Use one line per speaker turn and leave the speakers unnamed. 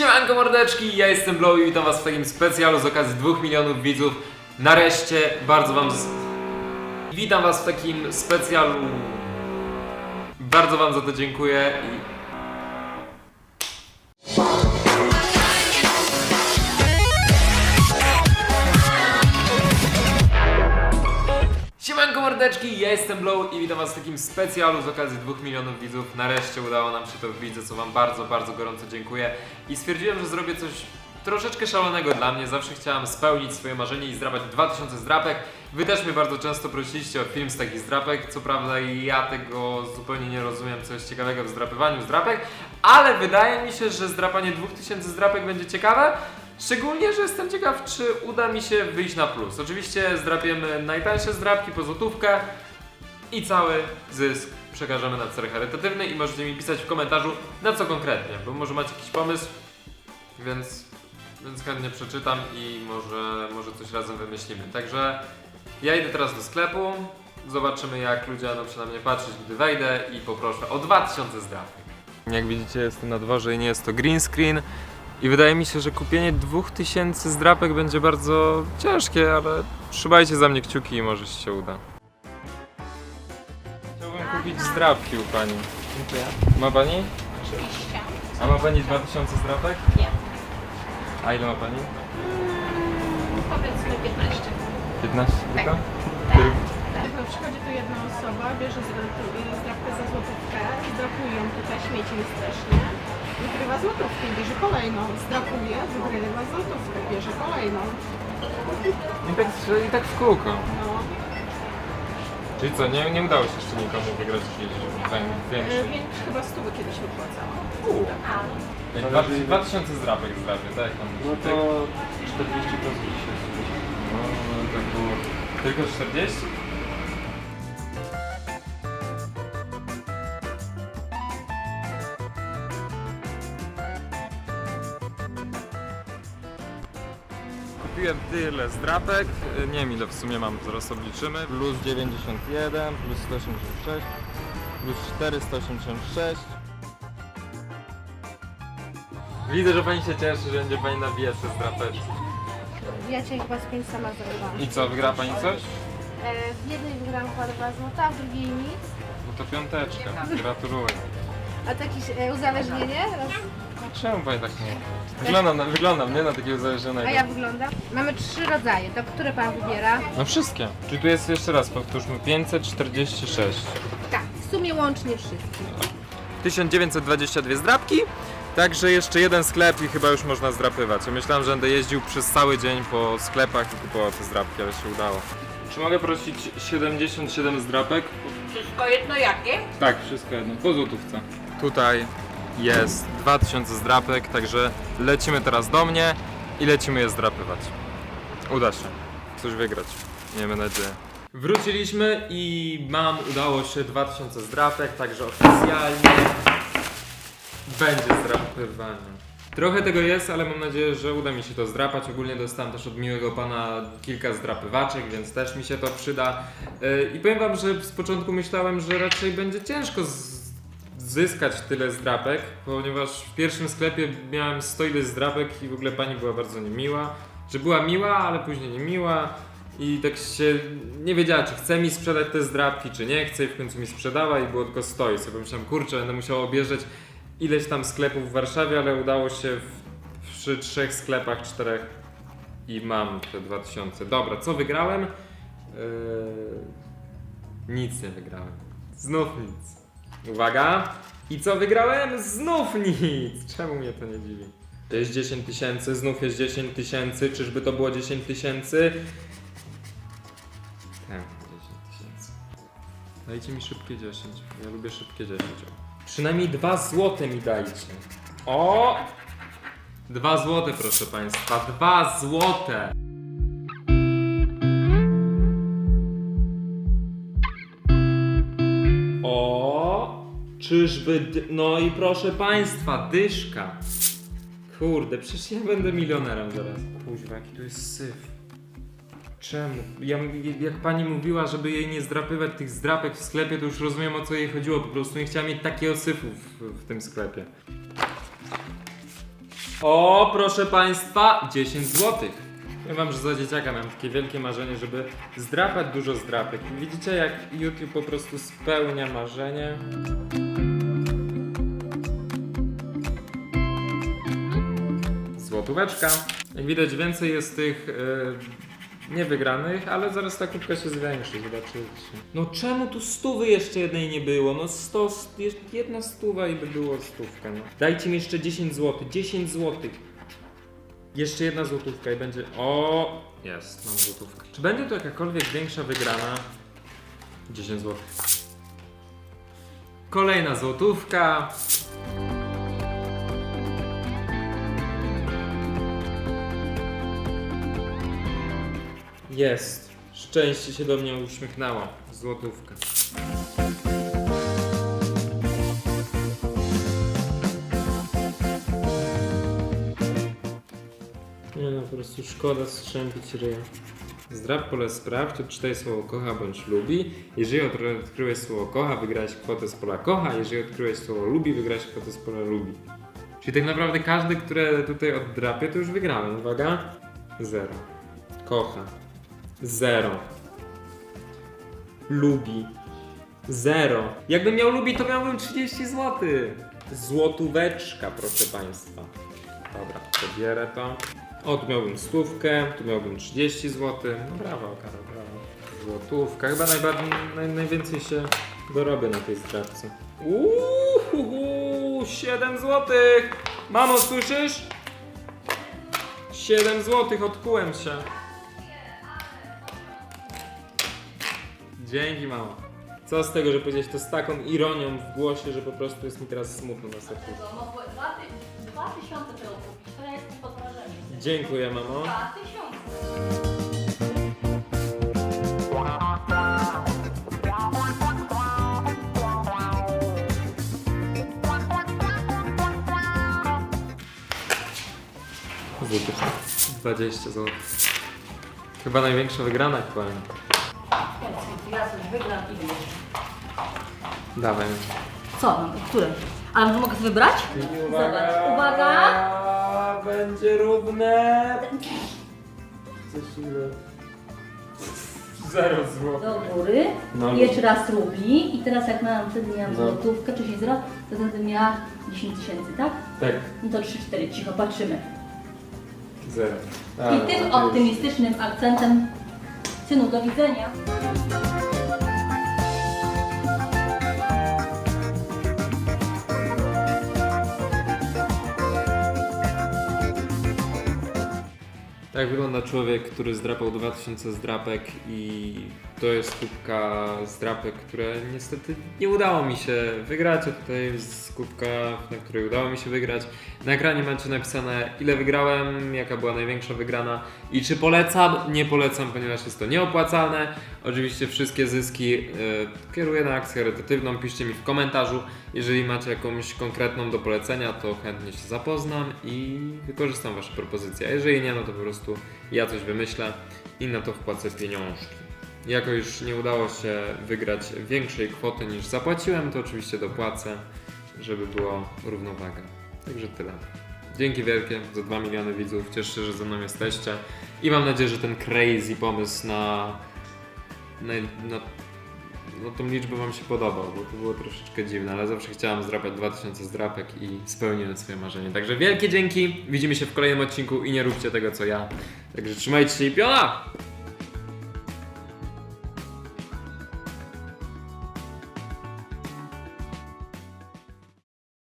Siemanko mordeczki, ja jestem Blow i witam was w takim specjalu z okazji 2 milionów widzów. Nareszcie, bardzo wam z... Witam was w takim specjalu. Bardzo wam za to dziękuję i... mordeczki, ja jestem Blow i witam was w takim specjalu z okazji 2 milionów widzów. Nareszcie udało nam się to wbić, za co wam bardzo, bardzo gorąco dziękuję. I stwierdziłem, że zrobię coś troszeczkę szalonego dla mnie. Zawsze chciałem spełnić swoje marzenie i zdrapać 2000 zdrapek. Wy też mnie bardzo często prosiliście o film z takich zdrapek. Co prawda ja tego zupełnie nie rozumiem, co jest ciekawego w zdrapywaniu zdrapek, ale wydaje mi się, że zdrapanie 2000 zdrapek będzie ciekawe. Szczególnie, że jestem ciekaw, czy uda mi się wyjść na plus. Oczywiście zdrapiemy najtańsze zdrapki po złotówkę i cały zysk przekażemy na cel charytatywny i możecie mi pisać w komentarzu na co konkretnie, bo może macie jakiś pomysł, więc, więc chętnie przeczytam i może, może coś razem wymyślimy. Także ja idę teraz do sklepu, zobaczymy jak ludzie będą się na mnie patrzeć, gdy wejdę i poproszę o 2000 zdrapek. Jak widzicie jestem na dworze i nie jest to green screen, i wydaje mi się, że kupienie 2000 zdrapek będzie bardzo ciężkie, ale trzymajcie za mnie kciuki i może się uda. Chciałbym kupić zdrapki u pani.
Dziękuję.
Ma pani?
Oczywiście.
A ma pani 2000 zdrapek?
Nie.
A ile ma pani?
Powiedzmy 15.
15
Tak.
tylko?
Tak.
Tylko?
Tylko przychodzi tu jedna osoba, bierze zdrapkę za złotówkę, zdrapuje ją tutaj, śmieci mi strasznie. Złotówkę, bierze kolejną. Zdrapuje, wygrywa złotówkę, bierze kolejną.
I tak, I tak w kółko.
No.
Czyli co, nie, nie udało się jeszcze nikomu wygrać jakiś fajny,
E,
większy?
Więc chyba stówy kiedyś wypłacała.
Jak dwa- 2000 zdrapek zdrapię, tak? jak Tam,
No to 40% się
No, no to było... Tylko 40? Kupiłem tyle zdrapek, nie wiem ile w sumie mam, zaraz obliczymy.
Plus 91, plus 186, plus 486.
Widzę, że pani się cieszy, że będzie pani nabijać te zdrapeczki.
Ja cię chyba z pięć sama zrobiłam.
I co, wygra pani coś?
E, w jednej wygrałam chyba dwa złota, w drugiej nic.
No to piąteczka, gratuluję.
A to jakieś e, uzależnienie? Roz...
Czemu pani tak nie? Wyglądam, na, wyglądam, nie na takiego uzależnionego.
A ja wyglądam? Mamy trzy rodzaje, to które pan wybiera?
No wszystkie. Czyli tu jest jeszcze raz, powtórzmy, 546.
Tak, w sumie łącznie wszystkie.
1922 zdrapki, także jeszcze jeden sklep i chyba już można zdrapywać. Ja myślałem, że będę jeździł przez cały dzień po sklepach i kupował te zdrapki, ale się udało. Czy mogę prosić 77 zdrapek?
Wszystko jedno jakie?
Tak, wszystko jedno, po złotówce. Tutaj jest 2000 zdrapek, także lecimy teraz do mnie i lecimy je zdrapywać. Uda się coś wygrać, miejmy nadzieję. Wróciliśmy i mam, udało się 2000 zdrapek, także oficjalnie będzie zdrapywanie. Trochę tego jest, ale mam nadzieję, że uda mi się to zdrapać. Ogólnie dostałem też od miłego pana kilka zdrapywaczek, więc też mi się to przyda. Yy, I powiem wam, że z początku myślałem, że raczej będzie ciężko z- zyskać tyle zdrapek, ponieważ w pierwszym sklepie miałem 100 ileś zdrapek i w ogóle pani była bardzo niemiła. Że była miła, ale później niemiła. I tak się nie wiedziała, czy chce mi sprzedać te zdrapki, czy nie chce, i w końcu mi sprzedała i było tylko 100. I sobie pomyślałem, kurczę, będę musiał objeżdżać ileś tam sklepów w Warszawie, ale udało się w, przy trzech sklepach, czterech i mam te 2000. Dobra, co wygrałem? Yy, nic nie wygrałem. Znów nic. Uwaga! I co wygrałem? Znów nic! Czemu mnie to nie dziwi? To jest 10 tysięcy, znów jest 10 tysięcy. Czyżby to było 10 tysięcy? Tak, 10 tysięcy. Dajcie mi szybkie 10. Ja lubię szybkie 10. Przynajmniej 2 złote mi dajcie. O! 2 złote, proszę Państwa. 2 złote! Czyżby. dy- No i proszę Państwa, dyszka. Kurde, przecież ja będę milionerem zaraz. Kuźwa, jaki tu jest syf. Czemu? Ja, jak pani mówiła, żeby jej nie zdrapywać tych zdrapek w sklepie, to już rozumiem o co jej chodziło. Po prostu nie chciała mieć takiego syfu w, w tym sklepie. O, proszę Państwa, 10 zł. Ja wam, że za dzieciaka miałem takie wielkie marzenie, żeby zdrapać dużo zdrapek. Widzicie, jak YouTube po prostu spełnia marzenie. Złotóweczka. Jak widać, więcej jest tych e, niewygranych, ale zaraz ta kubka się zwiększy, zobaczycie. No czemu tu stówy jeszcze jednej nie było? No sto, jedna stuwa i by było stówka. No. Dajcie mi jeszcze 10 zł, 10 zł. Jeszcze jedna złotówka i będzie. O! Jest, mam złotówkę. Czy będzie to jakakolwiek większa wygrana? 10 zł. Kolejna złotówka. Jest. Szczęście się do mnie uśmiechnęło. Złotówka. Nie no, po prostu szkoda strzępić ryja. Zdrab pole sprawdź, odczytaj słowo kocha bądź lubi. Jeżeli od- odkryłeś słowo kocha, wygrałeś kwotę z pola kocha. Jeżeli odkryłeś słowo lubi, wygrałeś kwotę z pola lubi. Czyli tak naprawdę każdy, które tutaj oddrapię, to już wygrałem. Uwaga. Zero. Kocha. Zero. Lubi. Zero. Jakbym miał lubi, to miałbym 30 zł. Złotóweczka, proszę Państwa. Dobra, pobierę to. O, tu miałbym stówkę, tu miałbym 30 zł. No brawo, Karol, brawo. Złotówka. Chyba najbardziej, naj, najwięcej się dorobię na tej zdrawce. Uuu, 7 zł. Mamo, słyszysz? 7 zł, odkułem się. Dzięki, mamo. Co z tego, że powiedziałeś to z taką ironią w głosie, że po prostu jest mi teraz smutno na sercu.
Bo dwa, ty, dwa tysiące kupić, to ja jestem pod wrażeniem.
Dziękuję, mamo.
Dwa tysiące.
Złotówka. 20 zł. Chyba największa wygrana aktualnie.
Ja coś wygram i wiesz.
Dawaj.
Co? No, które? Ale mogę sobie wybrać? Zobacz, uwaga.
Będzie równe. Coś ile? Zero zł.
Do góry.
No.
I jeszcze raz rubi. I teraz jak miałam wtedy miałam
No.
złotówkę, czy się zero, to wtedy miała 10 tysięcy, tak?
Tak,
No to 3-4, cicho, patrzymy.
zero.
I tym optymistycznym akcentem, synu, do widzenia.
Tak wygląda człowiek, który zdrapał 2000 zdrapek i to jest kubka zdrapek, które niestety nie udało mi się wygrać, a tutaj jest kubka, na której udało mi się wygrać. Na ekranie macie napisane ile wygrałem, jaka była największa wygrana i czy polecam. Nie polecam, ponieważ jest to nieopłacalne. Oczywiście wszystkie zyski y, kieruję na akcję charytatywną, piszcie mi w komentarzu. Jeżeli macie jakąś konkretną do polecenia, to chętnie się zapoznam i wykorzystam Wasze propozycje. A jeżeli nie, no to po prostu ja coś wymyślę i na to wpłacę pieniążki. Jako już nie udało się wygrać większej kwoty niż zapłaciłem, to oczywiście dopłacę, żeby było równowaga. Także tyle. Dzięki wielkie za 2 miliony widzów. Cieszę się, że ze mną jesteście. I mam nadzieję, że ten crazy pomysł na, na, na no tą liczbę Wam się podobał, bo to było troszeczkę dziwne, ale zawsze chciałam zdrapać 2000 zdrapek i spełniłem swoje marzenie. Także wielkie dzięki, widzimy się w kolejnym odcinku i nie róbcie tego co ja. Także trzymajcie się i piona!